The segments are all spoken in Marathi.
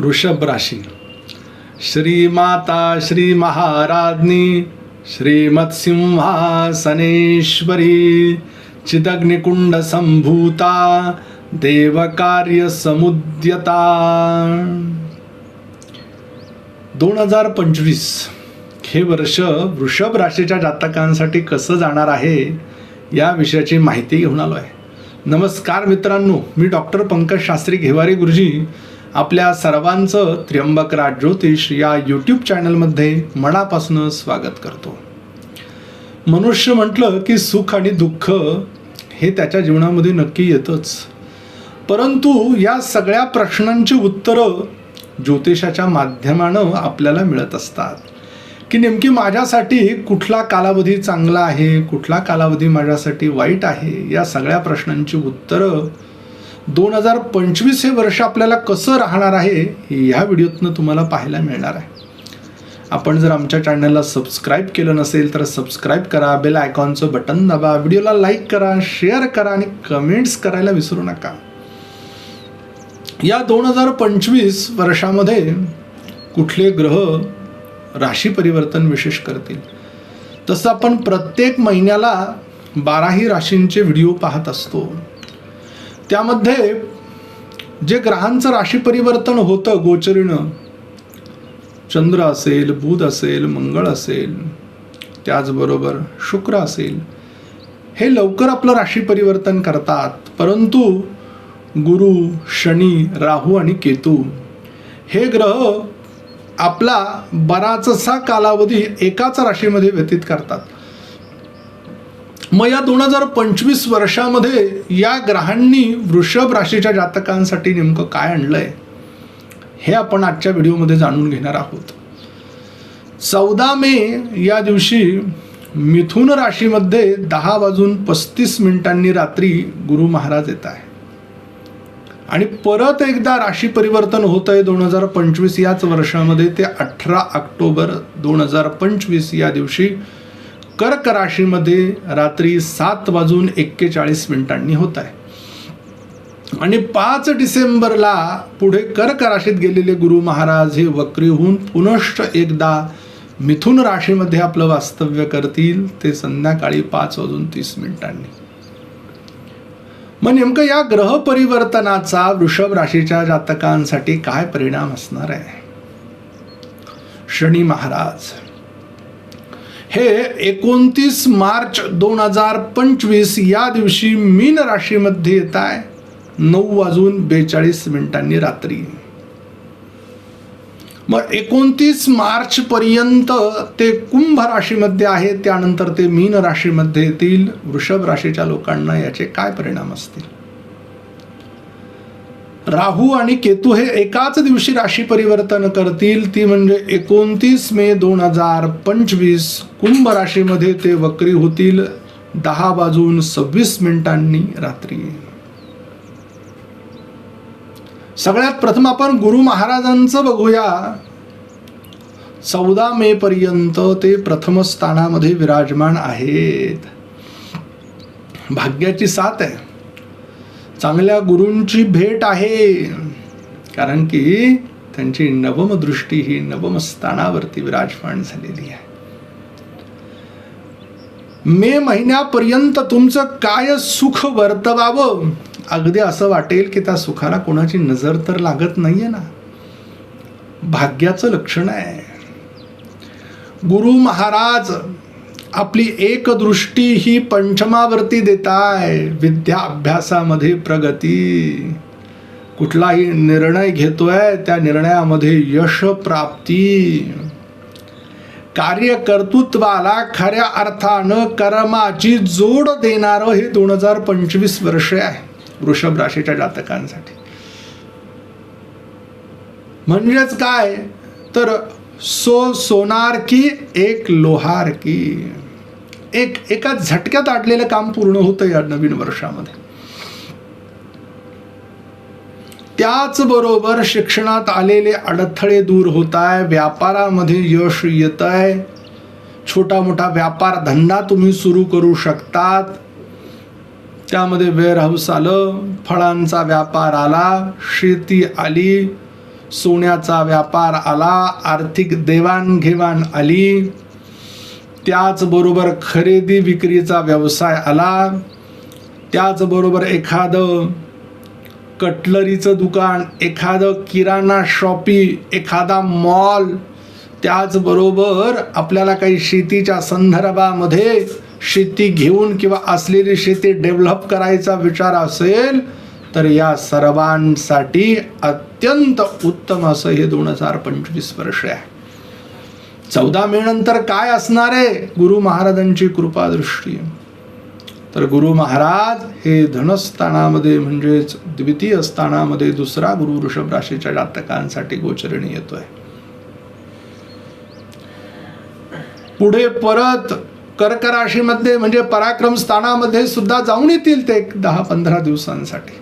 वृषभ राशी। श्री माता श्री महाराज्ञी श्रीमत्सिंहासनेश्वरी चिदग्निकुंड संभूता देवकार्य समुद्यता दोन हजार पंचवीस हे वर्ष वृषभ राशीच्या जातकांसाठी कसं जाणार आहे या विषयाची माहिती घेऊन आलो आहे नमस्कार मित्रांनो मी डॉक्टर पंकज शास्त्री घेवारे गुरुजी. आपल्या सर्वांचं त्र्यंबकराज ज्योतिष या यूट्यूब चॅनलमध्ये मनापासून स्वागत करतो. मनुष्य म्हटलं की सुख आणि दुःख हे त्याच्या जीवनामध्ये नक्की येतच. परंतु या सगळ्या प्रश्नांची उत्तरं ज्योतिषाच्या माध्यमानं आपल्याला मिळत असतात. की नेमकी माझ्यासाठी कुठला कालावधी चांगला आहे कुठला कालावधी माझ्यासाठी वाईट आहे या सगळ्या प्रश्नांची उत्तरं दोन हजार पंचवीस हे वर्ष आपल्याला कसं राहणार आहे ह्या व्हिडिओतनं तुम्हाला पाहायला मिळणार आहे. आपण जर आमच्या चॅनलला सबस्क्राईब केलं नसेल तर सबस्क्राईब करा बेल आयकॉनचं बटन दाबा व्हिडिओला लाईक करा शेअर करा आणि कमेंट्स करायला विसरू नका. या दोन हजार पंचवीस वर्षामध्ये कुठले ग्रह राशी परिवर्तन विशेष करतील? तसं आपण प्रत्येक महिन्याला बाराही राशींचे व्हिडिओ पाहत असतो. त्यामध्ये जे ग्रहांचं राशी परिवर्तन होतं गोचरीनं चंद्र असेल बुध असेल मंगळ असेल त्याचबरोबर शुक्र असेल हे लवकर आपलं राशी परिवर्तन करतात. परंतु गुरु शनी राहू आणि केतू हे ग्रह आपला बराचसा कालावधी एकाच राशीमध्ये व्यतीत करतात. मग या दोन हजार पंचवीस वर्षामध्ये या ग्रहांनी वृषभ राशीच्या जातकांसाठी नेमकं काय आणलंय हे आपण आजच्या व्हिडिओमध्ये जाणून घेणार आहोत. चौदा मे या दिवशी मिथुन राशीमध्ये दहा वाजून पस्तीस मिनिटांनी रात्री गुरु महाराज येत आहे. आणि परत एकदा राशी परिवर्तन होत आहे दोन हजार पंचवीस याच वर्षामध्ये ते अठरा ऑक्टोबर दोन हजार पंचवीस या दिवशी कर्क राशीमध्ये रात्री सात वाजून एक्केचाळीस मिनिटांनी होत आहे. आणि पाच डिसेंबरला पुढे कर्क राशीत गेलेले गुरु महाराज हे वक्री होऊन पुनश्च एकदा मिथुन राशीमध्ये आपलं वास्तव्य करतील ते संध्याकाळी पाच वाजून तीस मिनिटांनी. मग नेमकं या ग्रह परिवर्तनाचा वृषभ राशीच्या जातकांसाठी काय परिणाम असणार आहे? शनी महाराज. हे एकोणतीस मार्च दोन हजार पंचवीस या दिवशी मीन राशीमध्ये येत आहे. नऊ वाजून बेचाळीस मिनिटांनी रात्री. मग एकोणतीस मार्च पर्यंत ते कुंभ राशीमध्ये आहे त्यानंतर ते मीन राशीमध्ये येतील. वृषभ राशीच्या लोकांना याचे काय परिणाम असतील? राहू आणि केतू हे एकाच दिवशी राशी परिवर्तन करतील. ती म्हणजे एकोणतीस मे दोन हजार पंचवीस. कुंभ राशीमध्ये ते वक्री होतील. दहा वाजून सव्वीस मिनिटांनी रात्री. सगळ्यात प्रथम आपण गुरु महाराजांचं बघूया. चौदा मे पर्यंत ते प्रथम स्थानामध्ये विराजमान आहेत. भाग्याची साथ आहे. चांगल्या गुरूंची भेट आहे. कारण की त्यांची नवम दृष्टी ही नवमस्थानावरती विराजमान झालेली आहे. मे महिन्यापर्यंत तुमचं काय सुख वर्तवावं? अगदी असं वाटेल की त्या सुखाला कोणाची नजर तर लागत नाहीये ना. भाग्याचं लक्षण आहे. गुरु महाराज आपली एक दृष्टी ही पंचमावरती देताय विद्या अभ्यासामध्ये प्रगती. कुठलाही निर्णय घेतोय त्या निर्णयामध्ये यश प्राप्ती. कार्यकर्तृत्वाला खऱ्या अर्थानं कर्माची जोड देणारं हे दोन हजार पंचवीस वर्ष आहे वृषभ राशीच्या जातकांसाठी. म्हणजेच काय? तर सो सोनार की एक लोहार की. एक एका झटक्यात आटलेलं काम पूर्ण होतं या नवीन वर्षामध्ये. त्याचबरोबर शिक्षणात आलेले अडथळे दूर होत आहे व्यापारामध्ये यश येत आहे छोटा मोठा व्यापार धंदा तुम्ही सुरू करू शकतात. त्यामध्ये वेअरहाऊस आलं फळांचा व्यापार आला शेती आली सोन्याचा व्यापार आला आर्थिक देवाणघेवाण आली. त्याचबरोबर खरेदी विक्रीचा व्यवसाय आला. त्याचबरोबर एखादं कटलरीचं दुकान एखादं किराणा शॉपी एखादा मॉल त्याचबरोबर आपल्याला काही शेतीच्या संदर्भामध्ये शेती घेऊन किंवा असलेली शेती डेव्हलप करायचा विचार असेल तर या सर्वांसाठी अत्यंत उत्तम असं हे दोन हजार पंचवीस वर्ष आहे. चौदा मे नंतर काय असणार आहे? गुरु महाराजांची कृपादृष्टी तर गुरु महाराज हे धनस्थानामध्ये म्हणजेच द्वितीय स्थानामध्ये दुसरा गुरु वृषभ राशीच्या जातकांसाठी गोचरणी येतोय. पुढे परत कर्क राशीमध्ये म्हणजे पराक्रम स्थानामध्ये सुद्धा जाऊन येतील ते एक दहा पंधरा दिवसांसाठी.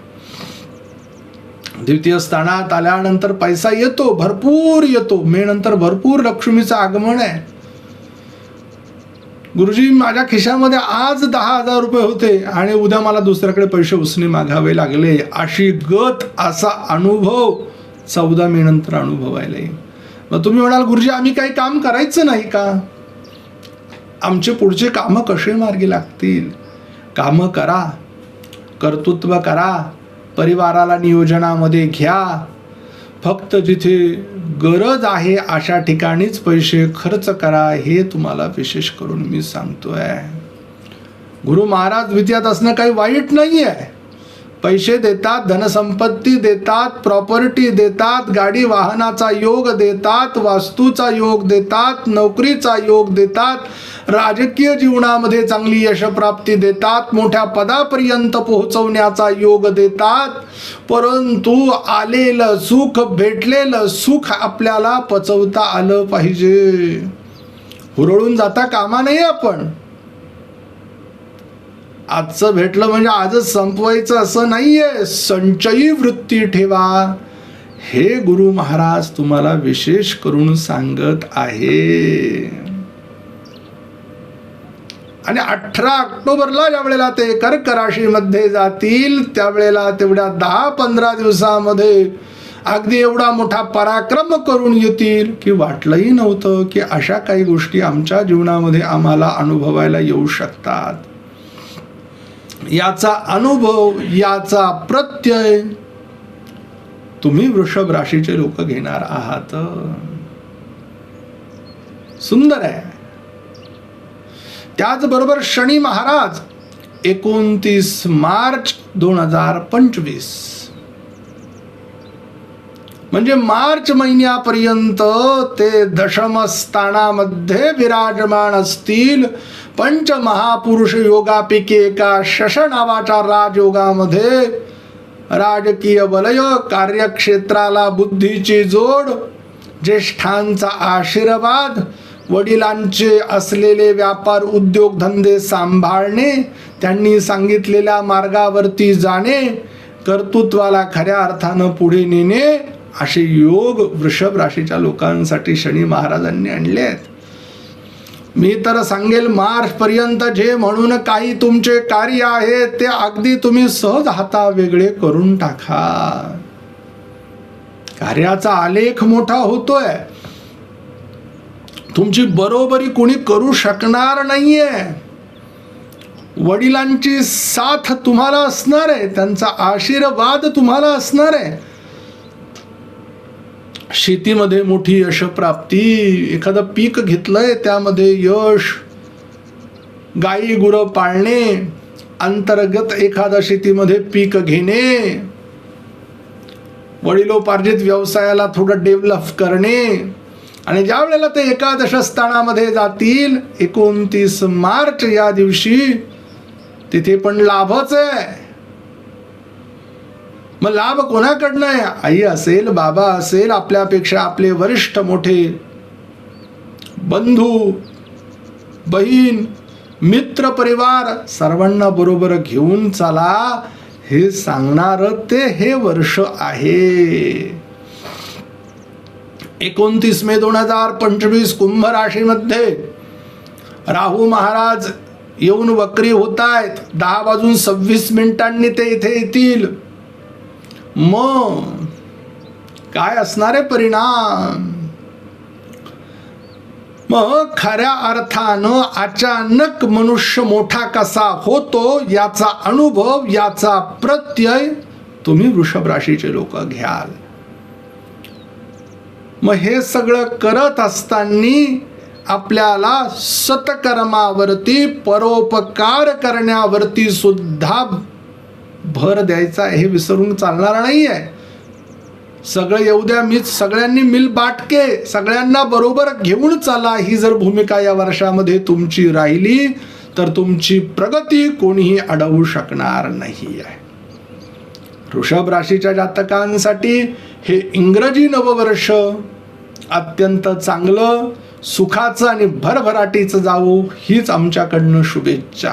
द्वितीय स्थानात आल्यानंतर पैसा येतो भरपूर येतो. मे नंतर भरपूर लक्ष्मीचं आगमन आहे. गुरुजी माझ्या खिशामध्ये आज दहा हजार रुपये होते आणि उद्या मला दुसऱ्याकडे पैसे उसने मागावे लागले. अशी गत असा अनुभव चौदा मे नंतर अनुभवायला येईल. मग तुम्ही म्हणाल गुरुजी आम्ही काही काम करायचं नाही का? आमचे पुढचे कामं कसे मार्गी लागतील? कामं करा कर्तृत्व करा परिवाराला नियोजनामध्ये घ्या. फक्त जिथे गरज आहे अशा ठिकाणीच पैसे खर्च करा हे तुम्हाला विशेष करून मी सांगतोय. गुरु महाराज द्वितीयात असणं काही वाईट नाही आहे पैसे देतात धनसंपत्ती देतात प्रॉपर्टी देतात गाडी वाहनाचा योग देतात वास्तूचा योग देतात नोकरीचा योग देतात राजकीय जीवनामध्ये चांगली यशप्राप्ती देतात मोठ्या पदापर्यंत पोहोचवण्याचा योग देतात. परंतु आलेलं सुख भेटलेलं सुख आपल्याला पचवता आलं पाहिजे. हुरळून जाता कामा नाही आपण. आजचं भेटलं म्हणजे आजच संपवायचं असं नाहीये. संचयी वृत्ती ठेवा. हे गुरु महाराज तुम्हाला विशेष करून सांगत आहे. आणि अठरा ऑक्टोबरला ज्या वेळेला ते कर्क राशीमध्ये जातील त्यावेळेला तेवढ्या दहा पंधरा दिवसामध्ये अगदी एवढा मोठा पराक्रम करून येतील. की वाटलंही नव्हतं की अशा काही गोष्टी आमच्या जीवनामध्ये आम्हाला अनुभवायला येऊ शकतात. याचा अनुभव याचा प्रत्यय तुम्ही वृषभ राशीचे लोक घेणार आहात. सुंदर आहे. त्याचबरोबर शनी महाराज एकोणतीस मार्च दोन हजार पंचवीस. म्हणजे मार्च महिन्यापर्यंत ते दशम स्थानामध्ये विराजमान असतील. पंचमहापुरुष योगापैकी एका शश नावाच्या राजयोगामध्ये? राजकीय वलय कार्यक्षेत्राला बुद्धीची जोड ज्येष्ठांचा आशीर्वाद वडिलांचे असलेले व्यापार उद्योगधंदे सांभाळणे त्यांनी सांगितलेल्या मार्गावरती जाणे कर्तृत्वाला खऱ्या अर्थानं पुढे नेणे असे योग वृषभ राशीच्या लोकांसाठी शनी महाराजांनी आणले आहेत. मी तर सांगेल मार्च पर्यंत जे म्हणून काही तुमचे कार्य आहे ते अगदी तुम्ही सहज हाता वेगळे करून टाका. कार्याचा आलेख मोठा होतोय. तुमची बरोबरी कोणी करू शकणार नाहीये. वडिलांची साथ तुम्हाला असणार आहे त्यांचा आशीर्वाद तुम्हाला असणार आहे. शेतीमध्ये मोठी यशप्राप्ती. एखादं पीक घेतलंय त्यामध्ये यश गाई गुरं पाळणे अंतर्गत एखादा शेतीमध्ये पीक घेणे वडिलोपार्जित व्यवसायाला थोडं डेव्हलप करणे. आणि ज्या वेळेला ते एकादश स्थानामध्ये जातील एकोणतीस मार्च या दिवशी तिथे पण लाभच आहे. मग लाभ कोणाकडनं आहे? आई असेल बाबा असेल आपल्यापेक्षा आपले वरिष्ठ मोठे बंधू बहीण मित्र परिवार सर्वांना बरोबर घेऊन चला. हे सांगणार ते हे वर्ष आहे. एकोणतीस मे दोन हजार पंचवीस कुंभ राशीमध्ये राहू महाराज येऊन वक्री होत आहेत दहा वाजून सव्वीस मिनिटांनी ते इथे येतील. मग काय असणारे परिणाम? मग खऱ्या अर्थानं अचानक मनुष्य मोठा कसा होतो याचा अनुभव याचा प्रत्यय तुम्ही वृषभ राशीचे लोक घ्याल. मग हे सगळं करत असताना आपल्याला सतकर्मावरती परोपकार करण्यावरती सुद्धा भर द्यायचा हे विसरून चालणार नाही आहे सगळं येऊ द्या मीच सगळ्यांनी मिल बाटके सगळ्यांना बरोबर घेऊन चाला. ही जर भूमिका या वर्षामध्ये तुमची राहिली तर तुमची प्रगती कोणीही अडवू शकणार नाही आहे वृषभ राशीच्या जातकांसाठी हे इंग्रजी नववर्ष अत्यंत चांगलं सुखाचं आणि भरभराटीचं जावो हीच आमच्याकडनं शुभेच्छा.